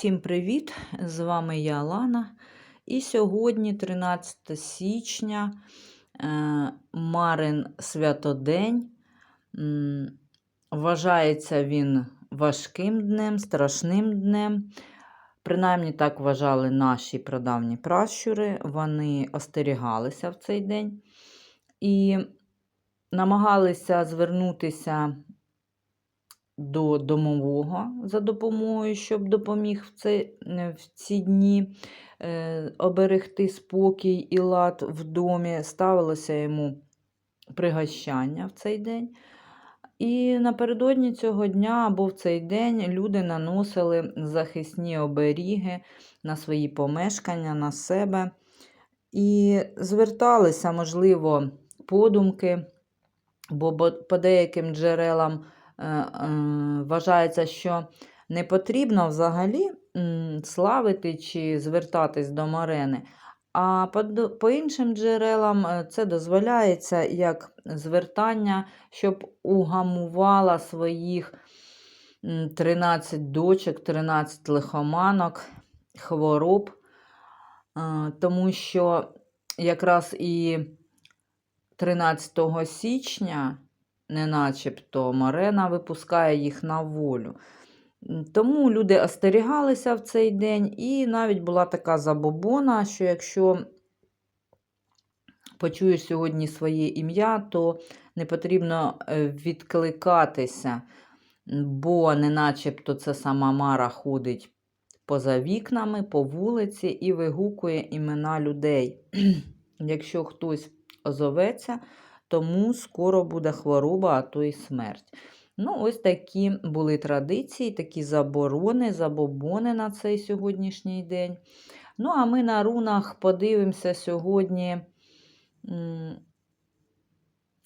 Всім привіт! З вами я Лана. І сьогодні, 13 січня, е, Марин Святодень. Вважається він важким днем, страшним днем. Принаймні так вважали наші прадавні пращури. Вони остерігалися в цей день і намагалися звернутися до домового за допомогою, щоб допоміг в, цей, е, в ці дні е, оберегти спокій і лад в домі. Ставилося йому пригощання в цей день. І напередодні цього дня або в цей день люди наносили захисні оберіги на свої помешкання, на себе і зверталися, можливо, подумки, бо по деяким джерелам вважається, що не потрібно взагалі славити чи звертатись до Марени. А по, іншим джерелам е, це дозволяється як звертання, щоб угамувала своїх 13 дочок, 13 лихоманок, хвороб, Е, тому що якраз і 13 січня, не начебто, Марена випускає їх на волю. Тому люди остерігалися в цей день, і навіть була така забобона, що якщо почуєш сьогодні своє ім'я, то не потрібно е, відкликатися, бо не начебто це сама Мара ходить поза вікнами, по вулиці і вигукує імена людей. Якщо хтось озоветься, тому скоро буде хвороба, а то й смерть. Ну, ось такі були традиції, такі заборони, забобони на цей сьогоднішній день. Ну, а ми на рунах подивимося сьогодні,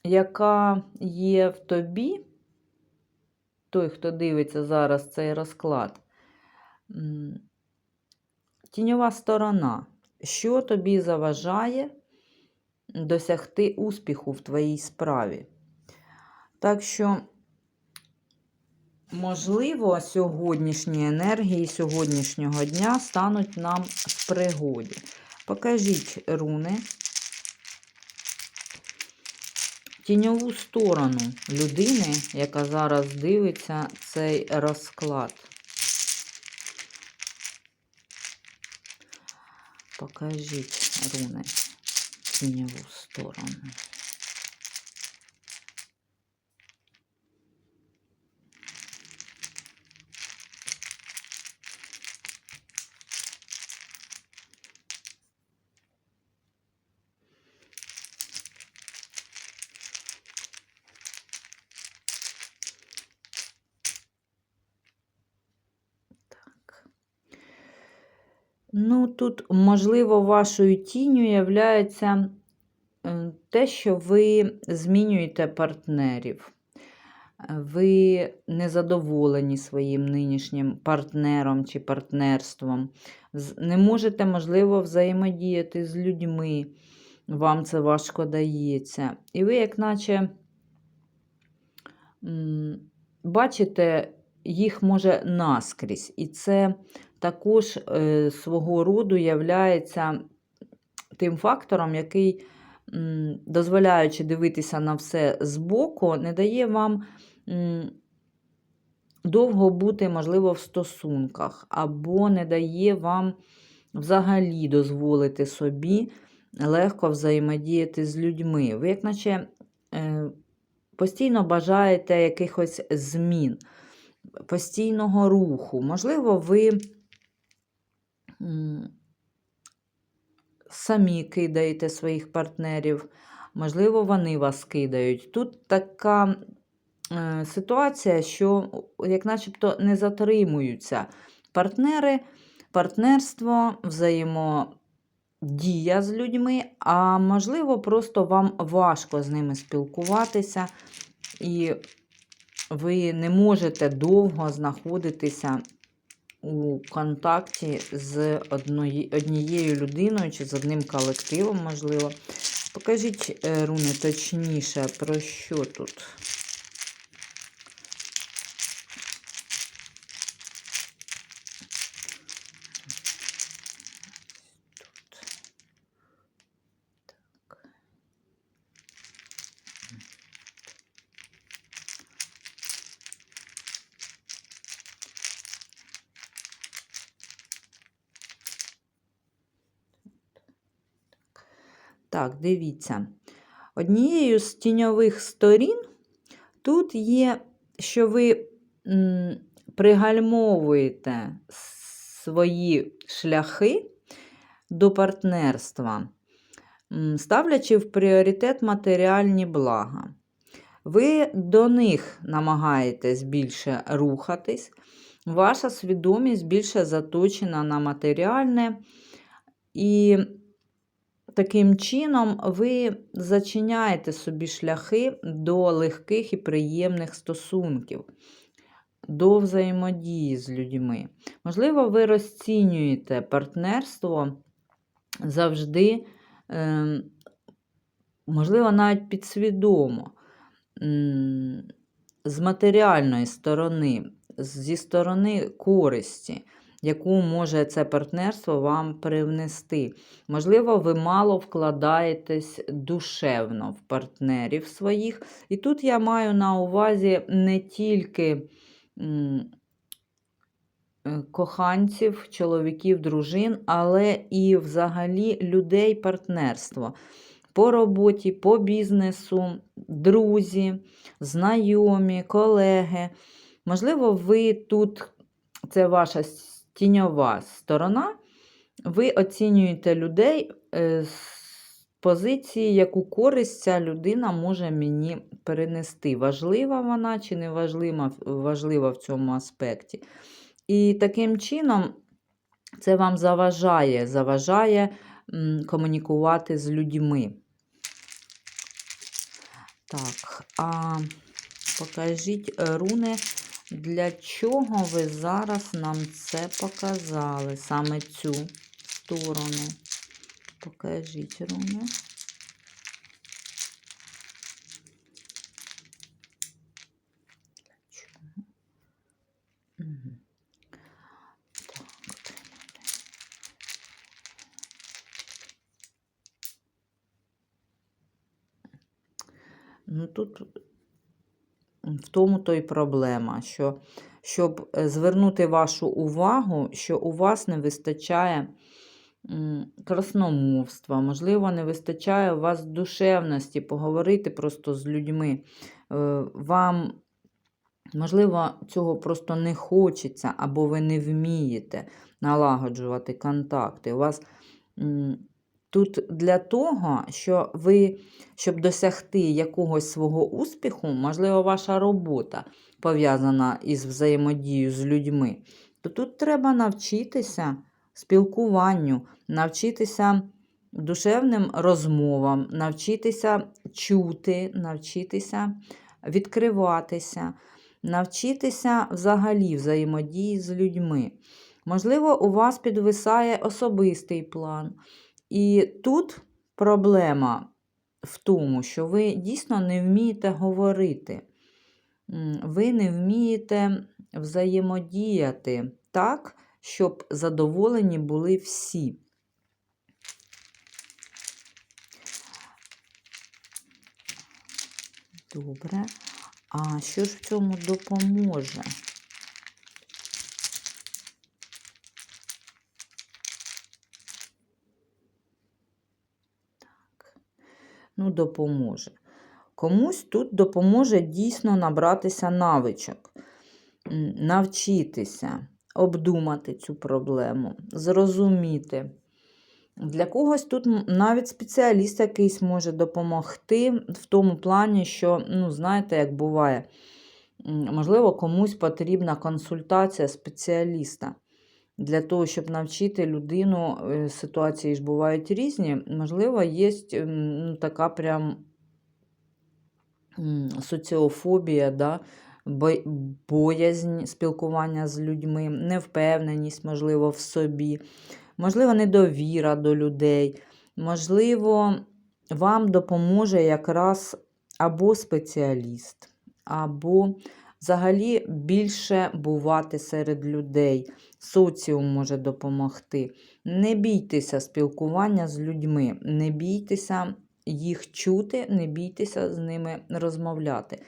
яка є в тобі, той, хто дивиться зараз цей розклад, тіньова сторона, що тобі заважає досягти успіху в твоїй справі. Так що, можливо, сьогоднішні енергії сьогоднішнього дня стануть нам в пригоді. Покажіть руни. Тіньову сторону людини, яка зараз дивиться цей розклад. Покажіть руни тіньову сторону. Так. Ну, тут, можливо, вашою тінню являється е, те, що ви змінюєте партнерів. Ви незадоволені своїм нинішнім партнером чи партнерством. Не можете, можливо, взаємодіяти з людьми. Вам це важко дається. І ви, як наче, бачите їх може наскрізь. І це також е, свого роду являється тим фактором, який, дозволяючи дивитися на все збоку, не дає вам довго бути, можливо, в стосунках, або не дає вам взагалі дозволити собі легко взаємодіяти з людьми. Ви, як наче, е, постійно бажаєте якихось змін, постійного руху. Можливо, ви самі кидаєте своїх партнерів, можливо, вони вас кидають. Тут така е, ситуація, що як начебто не затримуються партнери, партнерство, взаємодія з людьми, а можливо, просто вам важко з ними спілкуватися, і ви не можете довго знаходитися у контакті з однією людиною чи з одним колективом, можливо. Покажіть, е, руни, точніше, про що тут? Так, дивіться. Однією з тіньових сторін тут є, що ви пригальмовуєте свої шляхи до партнерства, ставлячи в пріоритет матеріальні блага. Ви до них намагаєтесь більше рухатись, ваша свідомість більше заточена на матеріальне, і таким чином ви зачиняєте собі шляхи до легких і приємних стосунків, до взаємодії з людьми. Можливо, ви розцінюєте партнерство завжди, е, можливо, навіть підсвідомо, з матеріальної сторони, зі сторони користі, яку може це партнерство вам привнести. Можливо, ви мало вкладаєтесь душевно в партнерів своїх. І тут я маю на увазі не тільки е, коханців, чоловіків, дружин, але і взагалі людей партнерство. По роботі, по бізнесу, друзі, знайомі, колеги. Можливо, ви тут, це ваша тіньова сторона, ви оцінюєте людей е, з позиції, яку користь ця людина може мені перенести. Важлива вона чи не важлива, важлива в цьому аспекті. І таким чином це вам заважає, заважає комунікувати з людьми. Так, а покажіть е, руни, для чого ви зараз нам це показали, саме цю сторону. Покажіть руни. Для чого? Мгм. Так, Ну, тут в тому то й проблема, що щоб е, звернути вашу увагу, що у вас не вистачає красномовства, можливо, не вистачає у вас душевності, поговорити просто з людьми. Е, Вам, можливо, цього просто не хочеться, або ви не вмієте налагоджувати контакти. У вас Тут для того, що ви, щоб досягти якогось свого успіху, можливо, ваша робота пов'язана із взаємодією з людьми, то тут треба навчитися спілкуванню, навчитися душевним розмовам, навчитися чути, навчитися відкриватися, навчитися взагалі взаємодії з людьми. Можливо, у вас підвисає особистий план. І тут проблема в тому, що ви дійсно не вмієте говорити, ви не вмієте взаємодіяти так, щоб задоволені були всі. Добре. А що ж в цьому допоможе? Ну, допоможе. Комусь тут допоможе дійсно набратися навичок, навчитися, обдумати цю проблему, зрозуміти. Для когось тут навіть спеціаліст якийсь може допомогти в тому плані, що, ну, знаєте, як буває, можливо, комусь потрібна консультація спеціаліста. Для того, щоб навчити людину, е, ситуації ж бувають різні, можливо, є ну, така прям соціофобія, да? боязнь спілкування з людьми, невпевненість, можливо, в собі, можливо, недовіра до людей. Можливо, вам допоможе якраз або спеціаліст, або взагалі більше бувати серед людей. Соціум може допомогти. Не бійтеся спілкування з людьми, не бійтеся їх чути, не бійтеся з ними розмовляти.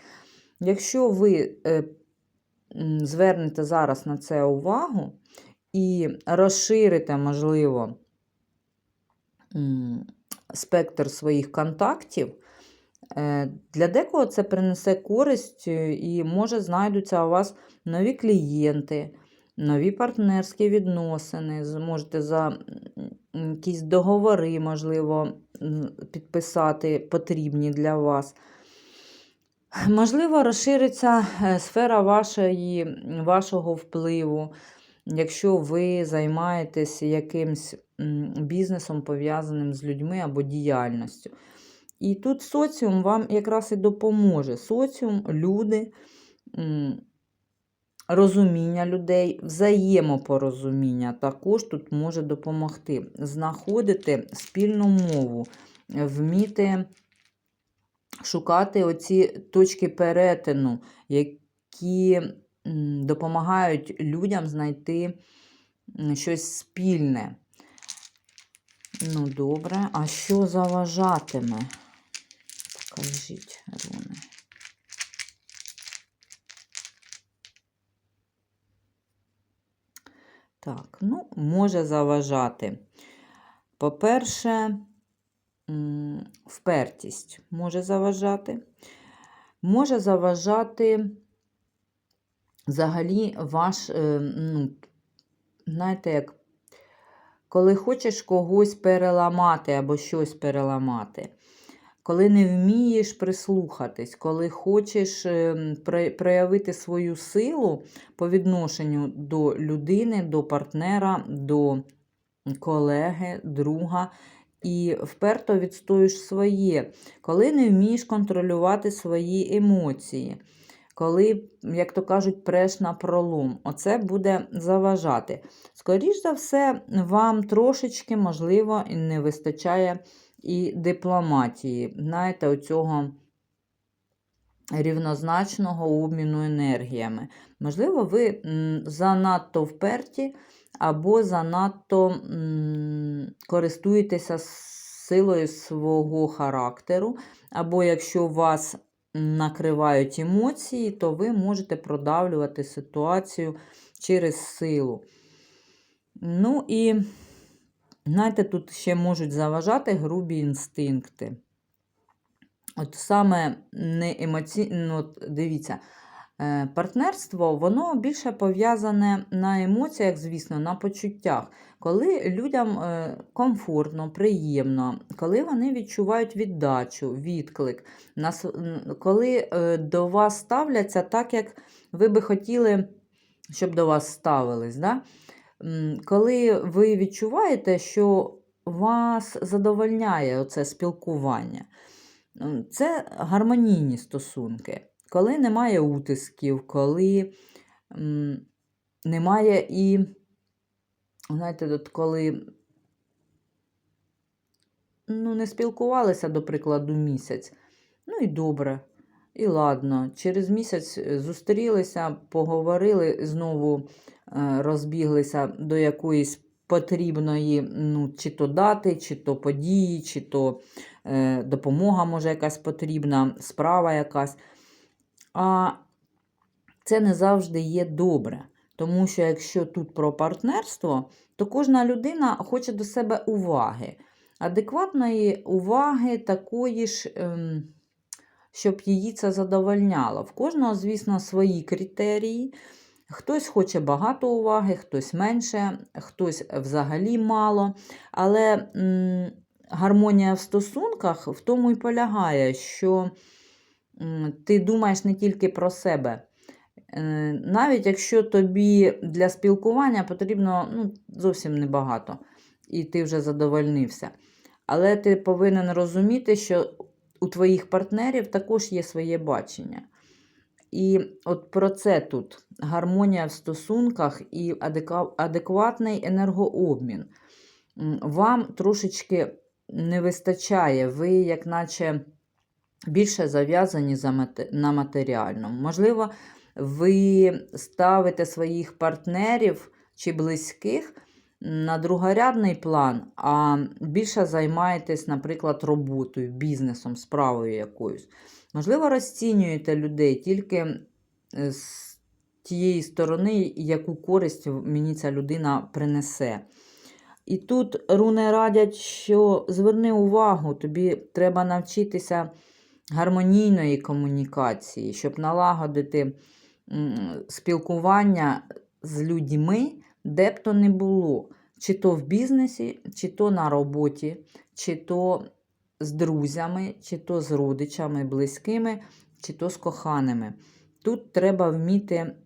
Якщо ви е, звернете зараз на це увагу і розширите, можливо, спектр своїх контактів. Е, Для декого це принесе користь е, і може знайдуться у вас нові клієнти, нові партнерські відносини. Зможете за якісь договори, можливо, підписати потрібні для вас. Можливо, розшириться е, сфера вашої, вашого впливу, якщо ви займаєтесь якимсь бізнесом, пов'язаним з людьми або діяльністю. І тут соціум вам якраз і допоможе. Соціум, люди, розуміння людей, взаємопорозуміння також тут може допомогти. Знаходити спільну мову, вміти шукати оці точки перетину, які допомагають людям знайти щось спільне. Ну, добре. А що заважатиме? Покажіть, руни. Так, ну, може заважати. По-перше, впертість може заважати. Може заважати взагалі ваш, е, ну, знаєте, як коли хочеш когось переламати або щось переламати, коли не вмієш прислухатись, коли хочеш ем, проявити свою силу по відношенню до людини, до партнера, до колеги, друга, і вперто відстоїш своє, коли не вмієш контролювати свої емоції. Коли, як то кажуть, преш на пролом, оце буде заважати. Скоріш за все, вам трошечки, можливо, не вистачає і дипломатії. Знаєте, оцього рівнозначного обміну енергіями. Можливо, ви занадто вперті або занадто користуєтеся силою свого характеру, або якщо вас накривають емоції, то ви можете продавлювати ситуацію через силу. Ну і, знаєте, тут ще можуть заважати грубі інстинкти. От саме не емоційно, от дивіться, е, партнерство, воно більше пов'язане на емоціях, звісно, на почуттях. Коли людям е, комфортно, приємно, коли вони відчувають віддачу, відклик, коли е, до вас ставляться так, як ви би хотіли, щоб до вас ставились. Да? Коли ви відчуваєте, що вас задовольняє оце спілкування. Це гармонійні стосунки. Коли немає утисків, коли немає і, знаєте, от коли ну, не спілкувалися, до прикладу, місяць, ну і добре, і ладно. Через місяць е, зустрілися, поговорили, знову розбіглися до якоїсь потрібної, ну, чи то дати, чи то події, чи то е, допомога може якась потрібна, справа якась. А це не завжди є добре. Тому що якщо тут про партнерство, то кожна людина хоче до себе уваги. Адекватної уваги такої ж, ем, щоб її це задовольняло. В кожного, звісно, свої критерії. Хтось хоче багато уваги, хтось менше, хтось взагалі мало. Але м, гармонія в стосунках в тому і полягає, що м, ти думаєш не тільки про себе. Е, Навіть якщо тобі для спілкування потрібно ну, зовсім небагато, і ти вже задовольнився. Але ти повинен розуміти, що у твоїх партнерів також є своє бачення. І от про це тут гармонія в стосунках і адекватний енергообмін. Вам трошечки не вистачає, ви, як наче, більше зав'язані на матеріальному. Можливо, ви ставите своїх партнерів чи близьких на другорядний план, а більше займаєтесь, наприклад, роботою, бізнесом, справою якоюсь. Можливо, розцінюєте людей тільки е, з тієї сторони, яку користь мені ця людина принесе. І тут руни радять, що зверни увагу, тобі треба навчитися гармонійної комунікації, щоб налагодити спілкування з людьми, де б то не було. Чи то в бізнесі, чи то на роботі, чи то з друзями, чи то з родичами, близькими, чи то з коханими. Тут треба вміти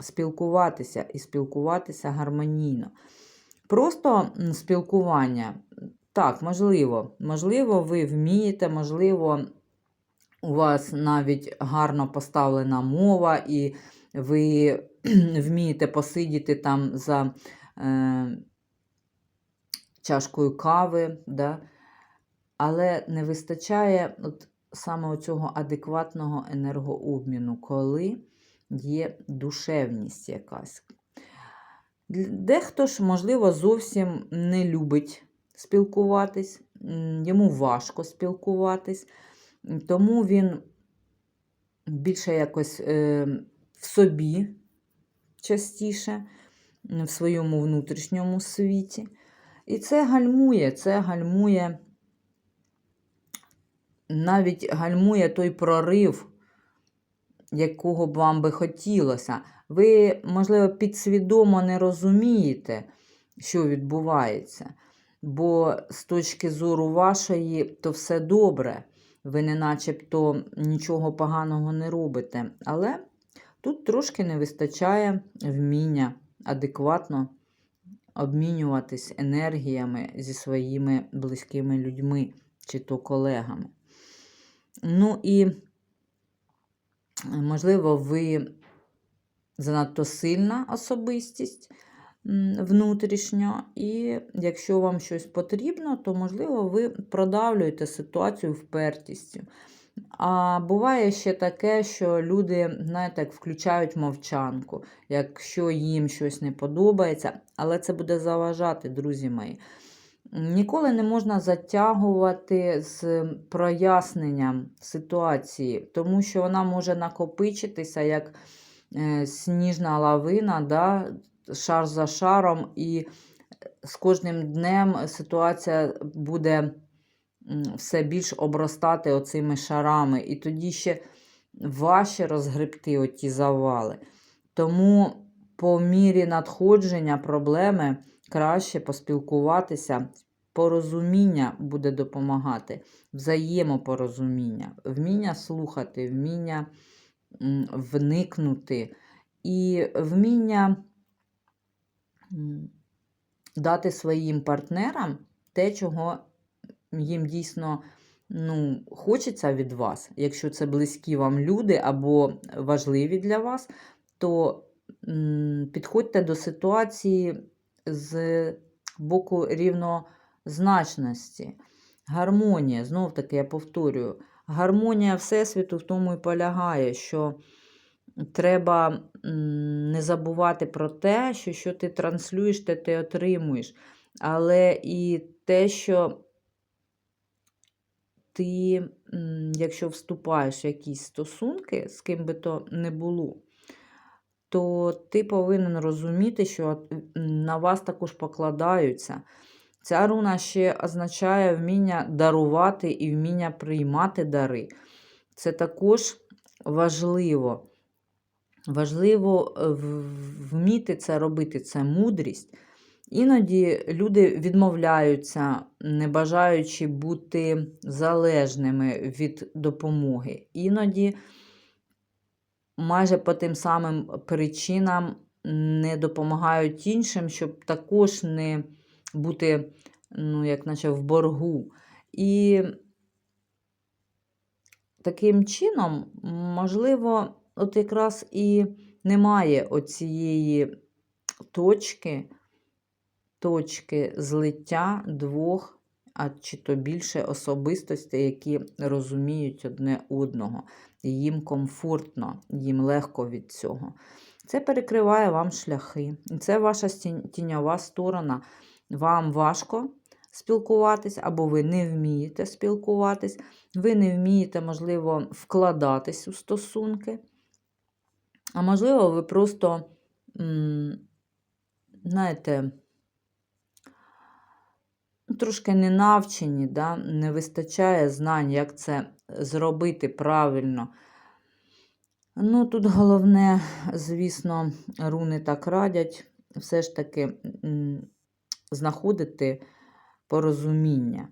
спілкуватися і спілкуватися гармонійно. Просто спілкування, так, можливо, можливо, ви вмієте, можливо, у вас навіть гарно поставлена мова, і ви вмієте посидіти там за е, чашкою кави, да? Але не вистачає от саме цього адекватного енергообміну, коли є душевність якась. Дехто ж, можливо, зовсім не любить спілкуватись, йому важко спілкуватись, тому він більше якось е, в собі частіше, в своєму внутрішньому світі. І це гальмує, це гальмує, навіть гальмує той прорив, якого б вам би хотілося. Ви, можливо, підсвідомо не розумієте, що відбувається. Бо з точки зору вашої, то все добре. Ви не начебто нічого поганого не робите. Але тут трошки не вистачає вміння адекватно обмінюватись енергіями зі своїми близькими людьми чи то колегами. Ну і, можливо, ви занадто сильна особистість внутрішньо, і якщо вам щось потрібно, то, можливо, ви продавлюєте ситуацію впертістю. А буває ще таке, що люди, знаєте, як включають мовчанку, якщо їм щось не подобається, але це буде заважати, друзі мої. Ніколи не можна затягувати з проясненням ситуації, тому що вона може накопичитися як е, сніжна лавина, да, шар за шаром, і з кожним днем ситуація буде все більш обростати оцими шарами. І тоді ще важче розгребти оті завали. Тому по мірі надходження проблеми краще поспілкуватися. Порозуміння буде допомагати, взаємопорозуміння, вміння слухати, вміння вникнути і вміння дати своїм партнерам те, чого їм дійсно ну, хочеться від вас. Якщо це близькі вам люди або важливі для вас, то підходьте до ситуації з боку рівнозначності. Гармонія, знов таки я повторюю, гармонія Всесвіту в тому і полягає, що треба не забувати про те, що що ти транслюєш, те ти отримуєш. Але і те, що ти, якщо вступаєш в якісь стосунки, з ким би то не було, то ти повинен розуміти, що на вас також покладаються. Ця руна ще означає вміння дарувати і вміння приймати дари. Це також важливо. Важливо е, вміти це робити, це мудрість. Іноді люди відмовляються, не бажаючи бути залежними від допомоги. Іноді майже по тим самим причинам не допомагають іншим, щоб також не бути, ну, як наче в боргу. І таким чином, можливо, от якраз і немає оцієї точки, точки злиття двох, а чи то більше особистостей, які розуміють одне одного. Їм комфортно, їм легко від цього. Це перекриває вам шляхи. Це ваша тіньова сторона. Вам важко спілкуватись, або ви не вмієте спілкуватись, ви не вмієте, можливо, вкладатись у стосунки. А можливо, ви просто, знаєте, трошки не навчені, да? не вистачає знань, як це зробити правильно. Ну, тут головне, звісно, руни так радять, все ж таки знаходити порозуміння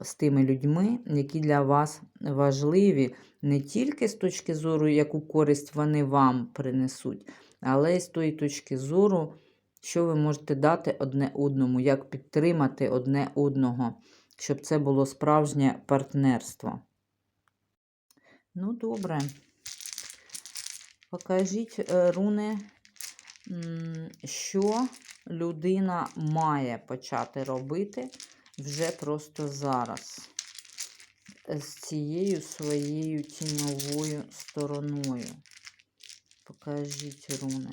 з тими людьми, які для вас важливі, не тільки з точки зору, яку користь вони вам принесуть, але й з тої точки зору, що ви можете дати одне одному, як підтримати одне одного, щоб це було справжнє партнерство. Ну, добре. Покажіть, е, руни, що людина має почати робити вже просто зараз. З цією своєю тіньовою стороною. Покажіть руни,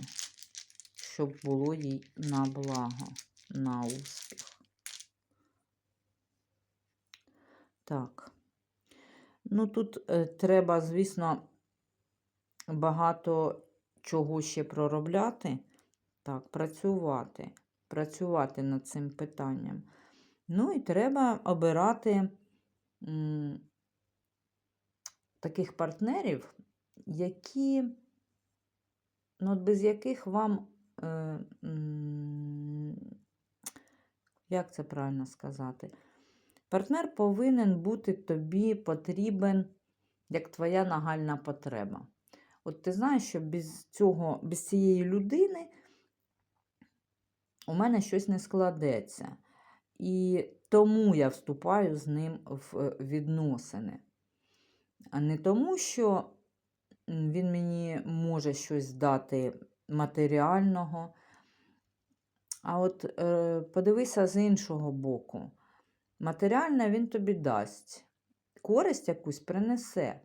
щоб було їй на благо, на успіх. Так. Ну, тут е, треба, звісно, багато чого ще проробляти. Так, працювати. Працювати над цим питанням. Ну і треба обирати м, таких партнерів, які, ну, без яких вам, як це правильно сказати? Партнер повинен бути тобі потрібен як твоя нагальна потреба. От ти знаєш, що без цього, без цієї людини у мене щось не складеться. І тому я вступаю з ним в відносини. А не тому, що він мені може щось дати матеріального. А от е, подивися з іншого боку. Матеріальне він тобі дасть, користь якусь принесе.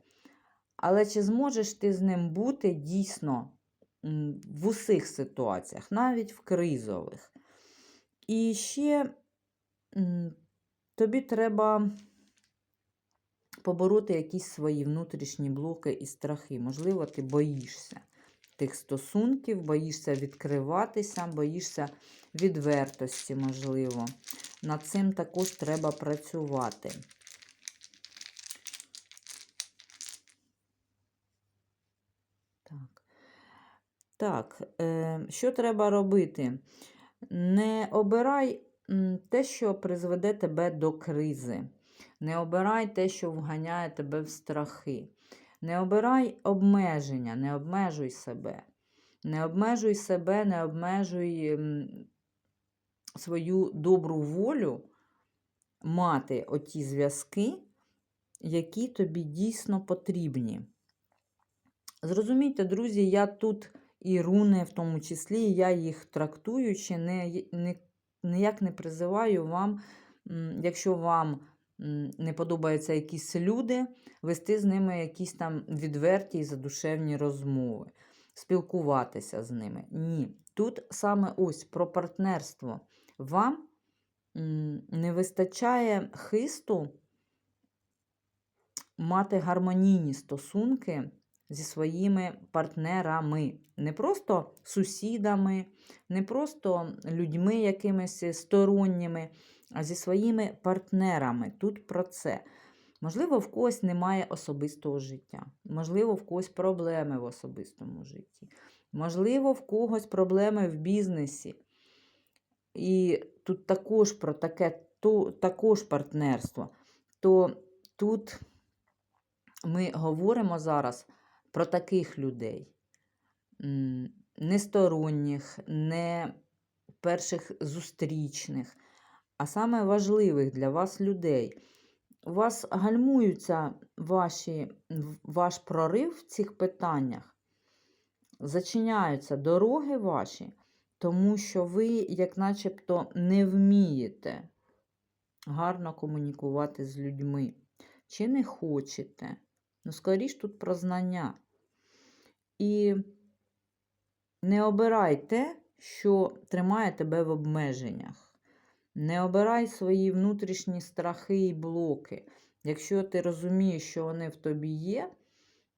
Але чи зможеш ти з ним бути дійсно в усіх ситуаціях, навіть в кризових? І ще тобі треба побороти якісь свої внутрішні блоки і страхи. Можливо, ти боїшся тих стосунків, боїшся відкриватися, боїшся відвертості, можливо. Над цим також треба працювати. Так, так е, що треба робити? Не обирай те, що призведе тебе до кризи. Не обирай те, що вганяє тебе в страхи. Не обирай обмеження, не обмежуй себе. Не обмежуй себе, не обмежуй свою добру волю мати оті зв'язки, які тобі дійсно потрібні. Зрозумійте, друзі, я тут і руни, в тому числі, я їх трактуючи, не, не, ніяк не призиваю вам, якщо вам не подобаються якісь люди, вести з ними якісь там відверті і задушевні розмови, спілкуватися з ними. Ні. Тут саме ось про партнерство. Вам не вистачає хисту мати гармонійні стосунки зі своїми партнерами. Не просто сусідами, не просто людьми якимись сторонніми, а зі своїми партнерами. Тут про це. Можливо, в когось немає особистого життя, можливо, в когось проблеми в особистому житті, можливо, в когось проблеми в бізнесі. І тут також про таке то, також партнерство. То тут ми говоримо зараз про таких людей, не сторонніх, не перших зустрічних, а саме важливих для вас людей. У вас гальмуються ваші, ваш прорив в цих питаннях, зачиняються дороги ваші, тому що ви, як начебто, не вмієте гарно комунікувати з людьми. Чи не хочете? Ну, скоріш тут про знання. І не обирай те, що тримає тебе в обмеженнях. Не обирай свої внутрішні страхи і блоки. Якщо ти розумієш, що вони в тобі є,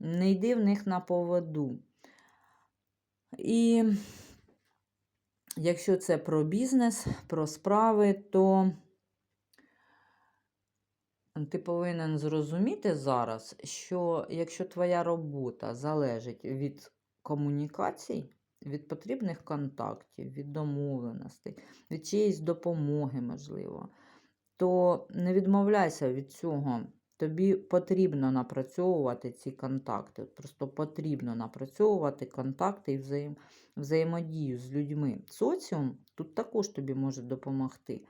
не йди в них на поводу. І якщо це про бізнес, про справи, то ти повинен зрозуміти зараз, що якщо твоя робота залежить від комунікацій, від потрібних контактів, від домовленостей, від чиєїсь допомоги, можливо, то не відмовляйся від цього. Тобі потрібно напрацьовувати ці контакти. Просто потрібно напрацьовувати контакти і взаєм... взаємодію з людьми. Соціум тут також тобі може допомогти.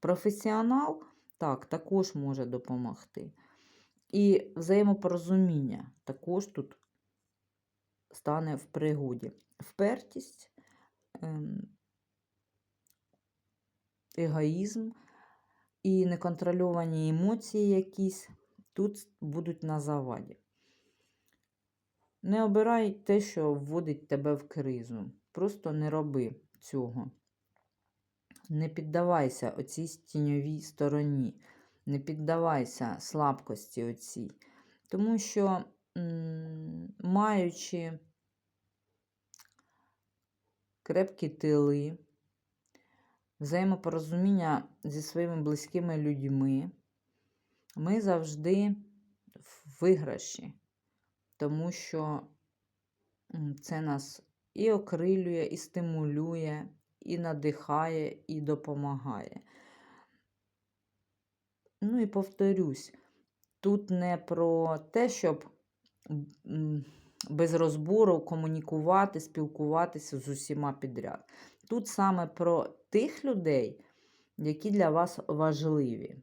Професіонал так, також може допомогти. І взаємопорозуміння також тут стане в пригоді. Впертість, ем, егоїзм і неконтрольовані емоції якісь тут будуть на заваді. Не обирай те, що вводить тебе в кризу. Просто не роби цього. Не піддавайся оцій тіньовій стороні, не піддавайся слабкості оцій. Тому що, маючи крепкі тили, взаємопорозуміння зі своїми близькими людьми, ми завжди в виграші, тому що це нас і окрилює, і стимулює, і надихає, і допомагає. Ну і повторюсь, тут не про те, щоб без розбору комунікувати, спілкуватися з усіма підряд. Тут саме про тих людей, які для вас важливі.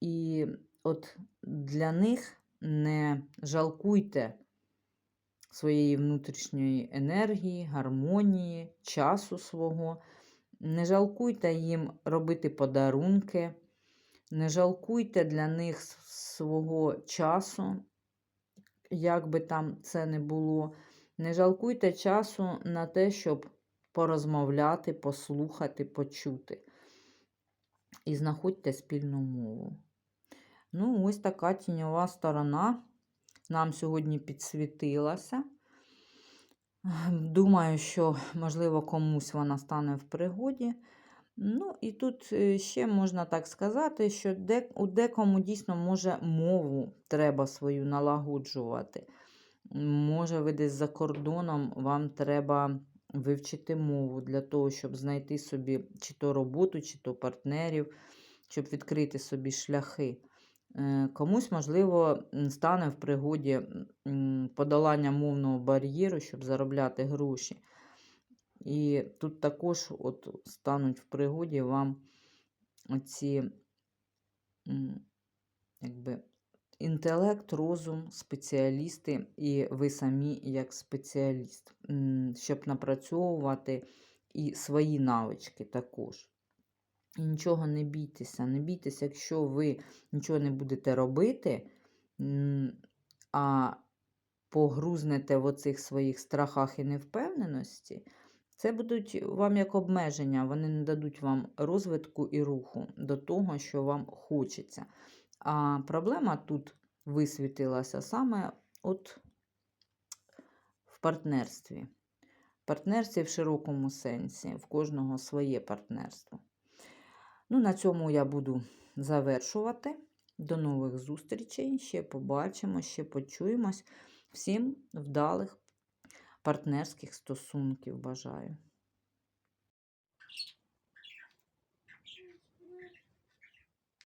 І от для них не жалкуйте своєї внутрішньої енергії, гармонії, часу свого. Не жалкуйте їм робити подарунки, не жалкуйте для них свого часу, як би там це не було. Не жалкуйте часу на те, щоб порозмовляти, послухати, почути. І знаходьте спільну мову. Ну, ось така тіньова сторона нам сьогодні підсвітилася. Думаю, що, можливо, комусь вона стане в пригоді. Ну, і тут е, ще можна так сказати, що у декому дійсно може мову треба свою налагоджувати. Може, ви десь за кордоном вам треба вивчити мову для того, щоб знайти собі чи то роботу, чи то партнерів, щоб відкрити собі шляхи. Е, комусь, можливо, стане в пригоді подолання мовного бар'єру, щоб заробляти гроші. І тут також от стануть в пригоді вам оці якби, інтелект, розум, спеціалісти, і ви самі як спеціаліст, щоб напрацьовувати і свої навички також. І нічого не бійтеся. Не бійтеся, якщо ви нічого не будете робити, а погрузнете в оцих своїх страхах і невпевненості, це будуть вам як обмеження, вони не дадуть вам розвитку і руху до того, що вам хочеться. А проблема тут висвітилася саме от в партнерстві. Партнерстві в широкому сенсі, в кожного своє партнерство. Ну, на цьому я буду завершувати. До нових зустрічей. Ще побачимо, ще почуємось. Всім вдалих партнерських стосунків бажаю.